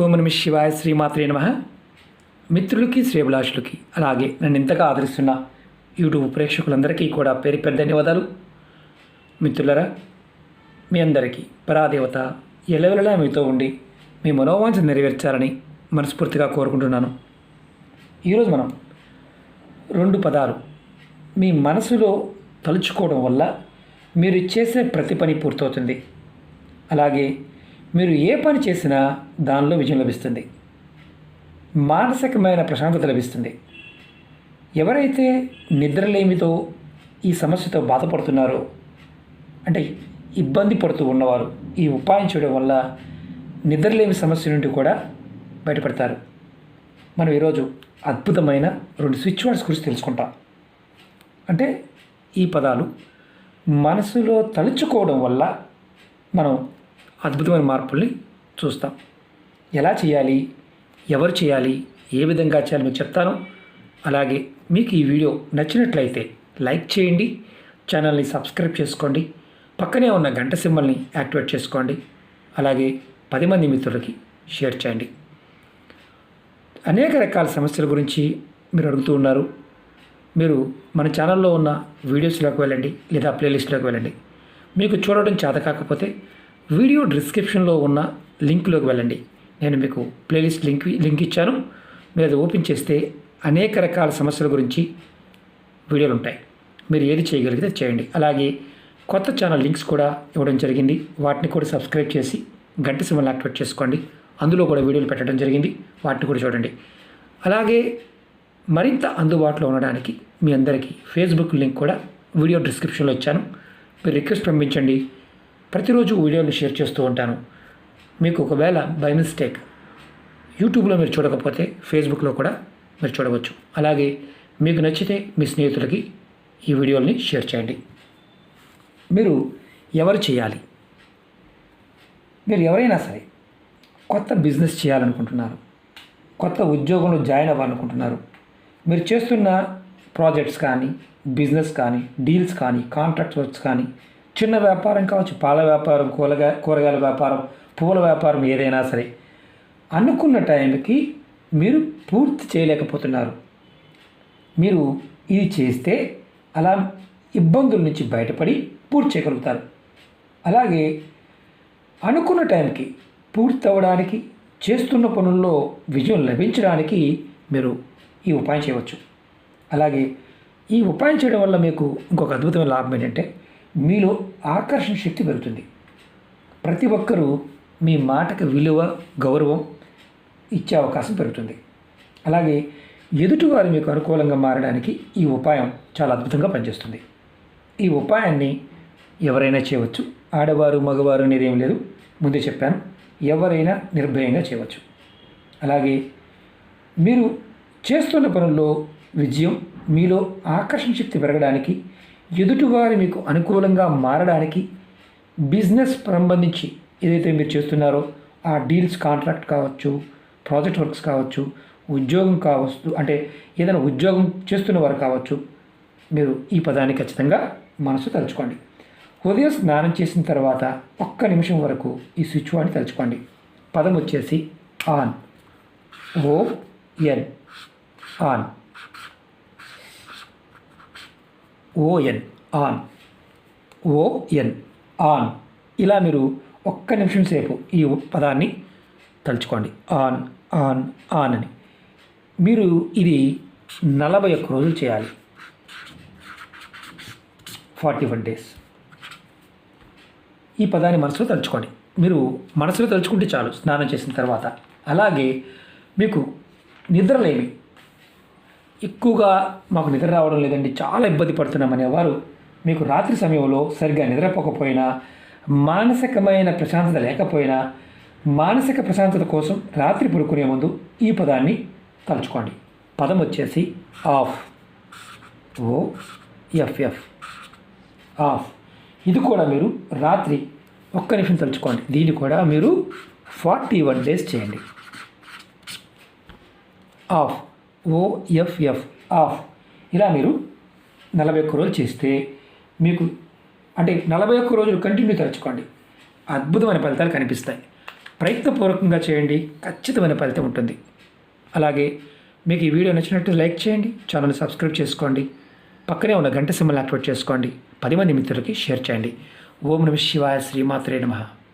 ఓం నమ శివాయ శ్రీమాత్రే నమ. మిత్రులకి శ్రేభిలాషులకి అలాగే నన్ను ఇంతగా ఆదరిస్తున్న యూట్యూబ్ ప్రేక్షకులందరికీ కూడా పేరు పేరు ధన్యవాదాలు. మిత్రులరా మీ అందరికీ పరాదేవత ఎలవెలలా మీతో ఉండి మీ మనోవాంఛ నెరవేర్చాలని మనస్ఫూర్తిగా కోరుకుంటున్నాను. ఈరోజు మనం రెండు పదాలు మీ మనసులో తలుచుకోవడం వల్ల మీరు చేసే ప్రతి పని పూర్తవుతుంది. అలాగే మీరు ఏ పని చేసినా దానిలో విజయం లభిస్తుంది. మానసికమైన ప్రశాంతత లభిస్తుంది. ఎవరైతే నిద్రలేమితో ఈ సమస్యతో బాధపడుతున్నారో అంటే ఇబ్బంది పడుతూ ఉన్నవారు ఈ ఉపాయం చేయడం వల్ల నిద్రలేమి సమస్య నుండి కూడా బయటపడతారు. మనం ఈరోజు అద్భుతమైన రెండు స్విచ్ వర్డ్స్ గురించి తెలుసుకుంటాం. అంటే ఈ పదాలు మనసులో తలుచుకోవడం వల్ల మనం అద్భుతమైన మార్పుల్ని చూస్తాం. ఎలా చేయాలి? ఎవరు చేయాలి? ఏ విధంగా చేయాలి మీకు చెప్తాను. అలాగే మీకు ఈ వీడియో నచ్చినట్లయితే లైక్ చేయండి ఛానల్ని సబ్స్క్రైబ్ చేసుకోండి పక్కనే ఉన్న గంట సింబల్ని యాక్టివేట్ చేసుకోండి అలాగే పది మంది మిత్రులకి షేర్ చేయండి. అనేక రకాల సమస్యల గురించి మీరు అడుగుతూ ఉన్నారు. మీరు మన ఛానల్లో ఉన్న వీడియోస్లోకి వెళ్ళండి లేదా ప్లేలిస్ట్లోకి వెళ్ళండి. మీకు చూడడం చేత కాకపోతే వీడియో డిస్క్రిప్షన్లో ఉన్న లింక్లోకి వెళ్ళండి. నేను మీకు ప్లేలిస్ట్ లింక్ లింక్ ఇచ్చాను. మీరు అది ఓపెన్ చేస్తే అనేక రకాల సమస్యల గురించి వీడియోలు ఉంటాయి. మీరు ఏది చేయగలిగితే చేయండి. అలాగే కొత్త ఛానల్ లింక్స్ కూడా ఇవ్వడం జరిగింది. వాటిని కూడా సబ్స్క్రైబ్ చేసి గంట సింబల్ యాక్టివేట్ చేసుకోండి. అందులో కూడా వీడియోలు పెట్టడం జరిగింది. వాటిని కూడా చూడండి. అలాగే మరింత అందుబాటులో ఉండడానికి మీ అందరికీ ఫేస్బుక్ లింక్ కూడా వీడియో డిస్క్రిప్షన్లో ఇచ్చాను. మీరు రిక్వెస్ట్ పంపించండి. ప్రతిరోజు వీడియోలు షేర్ చేస్తూ ఉంటాను. మీకు ఒకవేళ బై మిస్టేక్ యూట్యూబ్లో మీరు చూడకపోతే ఫేస్బుక్లో కూడా మీరు చూడవచ్చు. అలాగే మీకు నచ్చితే మీ స్నేహితులకి ఈ వీడియోల్ని షేర్ చేయండి. మీరు ఎవరు చేయాలి? మీరు ఎవరైనా సరే కొత్త బిజినెస్ చేయాలనుకుంటున్నారు. కొత్త ఉద్యోగంలో జాయిన్ అవ్వాలనుకుంటున్నారు. మీరు చేస్తున్న ప్రాజెక్ట్స్ కానీ బిజినెస్ కానీ డీల్స్ కానీ కాంట్రాక్ట్ వర్క్స్ కానీ చిన్న వ్యాపారం కావచ్చు పాల వ్యాపారం కూరగా కూరగాయల వ్యాపారం పువ్వుల వ్యాపారం ఏదైనా సరే అనుకున్న టైంకి మీరు పూర్తి చేయలేకపోతున్నారు. మీరు ఇది చేస్తే అలా ఇబ్బందుల నుంచి బయటపడి పూర్తి చేయగలుగుతారు. అలాగే అనుకున్న టైంకి పూర్తి అవ్వడానికి చేస్తున్న పనుల్లో విజయం లభించడానికి మీరు ఈ ఉపాయం చేయవచ్చు. అలాగే ఈ ఉపాయం చేయడం వల్ల మీకు ఇంకొక అద్భుతమైన లాభం ఏంటంటే మీలో ఆకర్షణ శక్తి పెరుగుతుంది. ప్రతి ఒక్కరూ మీ మాటకు విలువ గౌరవం ఇచ్చే అవకాశం పెరుగుతుంది. అలాగే ఎదుటివారు మీకు అనుకూలంగా మారడానికి ఈ ఉపాయం చాలా అద్భుతంగా పనిచేస్తుంది. ఈ ఉపాయాన్ని ఎవరైనా చేయవచ్చు. ఆడవారు మగవారు అనేది లేదు. ముందే చెప్పాను ఎవరైనా నిర్భయంగా చేయవచ్చు. అలాగే మీరు చేస్తున్న పనుల్లో విజయం మీలో ఆకర్షణ శక్తి పెరగడానికి ఎదుటివారు మీకు అనుకూలంగా మారడానికి బిజినెస్ సంబంధించి ఏదైతే మీరు చేస్తున్నారో ఆ డీల్స్ కాంట్రాక్ట్ కావచ్చు ప్రాజెక్ట్ వర్క్స్ కావచ్చు ఉద్యోగం కావచ్చు అంటే ఏదైనా ఉద్యోగం చేస్తున్న వారు కావచ్చు మీరు ఈ పదాన్ని ఖచ్చితంగా మనసు తలుచుకోండి. ఉదయం స్నానం చేసిన తర్వాత ఒక్క నిమిషం వరకు ఈ స్విచ్ వాడిని తలుచుకోండి. పదం వచ్చేసి on. O N. On. O N on. O N on. ఇలా మీరు ఒక్క నిమిషం సేపు ఈ పదాన్ని తలుచుకోండి. ఆన్ ఆన్ ఆన్ అని. మీరు ఇది నలభై ఒక్క రోజులు చేయాలి. Forty one days. ఈ పదాన్ని మనసులో తలుచుకోండి. మీరు మనసులో తలుచుకుంటే చాలు స్నానం చేసిన తర్వాత. అలాగే మీకు నిద్రలేమి ఎక్కువగా మాకు నిద్ర రావడం లేదండి చాలా ఇబ్బంది పడుతున్నామనే వారు మీకు రాత్రి సమయంలో సరిగ్గా నిద్రపోకపోయినా మానసికమైన ప్రశాంతత లేకపోయినా మానసిక ప్రశాంతత కోసం రాత్రి పడుకునే ముందు ఈ పదాన్ని తలుచుకోండి. పదం వచ్చేసి ఆఫ్. Oh FF of. ఇది కూడా మీరు రాత్రి ఒక్క నిమిషం తలుచుకోండి. దీన్ని కూడా మీరు ఫార్టీ వన్ డేస్ చేయండి. Off. O F F off. ఇలా మీరు నలభై ఒక్క రోజులు చేస్తే మీకు అంటే నలభై ఒక్క రోజులు కంటిన్యూ తలుచుకోండి. అద్భుతమైన ఫలితాలు కనిపిస్తాయి. ప్రయత్నపూర్వకంగా చేయండి. ఖచ్చితమైన ఫలితం ఉంటుంది. అలాగే మీకు ఈ వీడియో నచ్చినట్టు లైక్ చేయండి. ఛానల్ సబ్స్క్రైబ్ చేసుకోండి. పక్కనే ఉన్న గంట సింబల్ యాక్టివేట్ చేసుకోండి. పది మంది మిత్రులకి షేర్ చేయండి. ఓం నమ శివాయ శ్రీమాత్రే నమః.